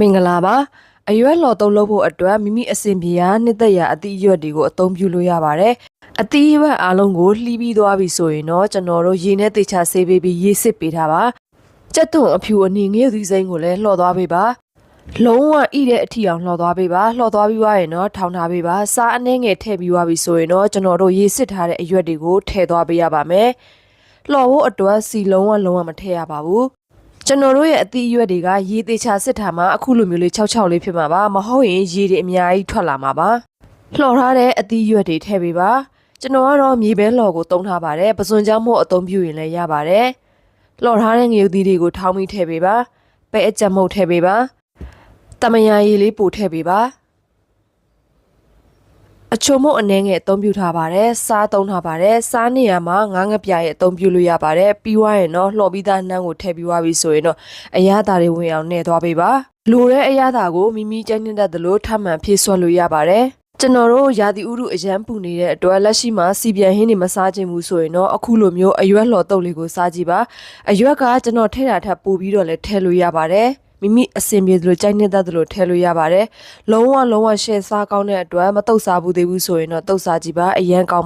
မင်္ဂလာပါအရွက်လော်သုံးလုပ်ဖို့အတွက်မိမိအစဉ်ပြေရာနှစ်သက်ရာအသီးအရွက်တွေကိုအသုံးပြုလို့ရပါတယ်အသီးအရွက်အားလုံးကိုလှီးပြီးသွားပြီဆိုရင်တော့ကျွန်တော်တို့ရေနဲ့တေချာဆေးပေးပြီးရေစစ်ပေးထားပါကြက်သွန်အဖြူအနီငရုတ်သီးစိမ်းကိုလည်းလှော်သွားပေးပါလုံးဝဣတဲ့အထီအောင်လှော်သွားပေးပါလှော်သွားပြီးွားရင်တော့ထောင်ထားပေးပါစားအနှဲငယ်ထည့်ပြီးွားပြီဆိုရင်တော့ကျွန်တော်တို့ရေစစ်ထားတဲ့အရွက်တွေကိုထည့်သွားပေးရပါမယ်လှော်ဖို့အတွက်စီလုံးဝလုံးဝမထည့်ရပါဘူး ကျွန်တော်တို့ရဲ့အသီးအရွက်တွေကရေသေးချာစစ်ထားမှအခုလိုမျိုးလေး6-6လေးဖြစ်မှာပါမဟုတ်ရင်ရေတွေအများကြီးထွက်လာမှာပါလှော်ထားတဲ့အသီးအရွက်တွေထည့်ပေးပါကျွန်တော်ကတော့မြေပဲလှော်ကိုတုံးထားပါတယ်ပစွန်ကြောင့်မို့အသုံးပြုရင်လည်းရပါတယ်လှော်ထားတဲ့ငရုတ်သီးတွေကိုထောင်းပြီးထည့်ပေးပါပဲအကြက်မုတ်ထည့်ပေးပါတမယာရည်လေးပို့ထည့်ပေးပါ အချုံမို့အနေငယ်အသုံးပြုထားပါတယ်စားသုံးထားပါတယ်စားနေရမှာငါးငပြရဲ့အသုံးပြုလို့ရပါတယ်ပြီးွားရင်တော့လှော်ပြီးသားနှမ်းကိုထည့်ပြီးွားပြီဆိုရင်တော့အရသာတွေဝင်အောင်နှဲ့သွားပေးပါလိုတဲ့အရသာကိုမိမိကြိုက်နေတဲ့သလိုထပ်မံဖြည့်ဆွတ်လို့ရပါတယ်ကျွန်တော်တို့ရာသီဥတုအရန်ပူနေတဲ့အတွက်လက်ရှိမှာစီပြန်ဟင်းတွေမစားခြင်းဘူးဆိုရင်တော့အခုလိုမျိုးအရွက်လှော်တုပ်လေးကိုစားကြည့်ပါအရွက်ကကျွန်တော်ထည့်တာထပ်ပိုပြီးတော့လည်းထည့်လို့ရပါတယ် မိမိအစင်ပြေသလိုကြိုက်နေတဲ့သလိုထည့်လို့ရပါတယ်လုံးဝလုံးဝရှယ်စားကောင်းတဲ့အတွက်မတုတ်စားဘူးသေးဘူးဆိုရင်တော့တုတ်စားကြည့်ပါအရန်ကောင်း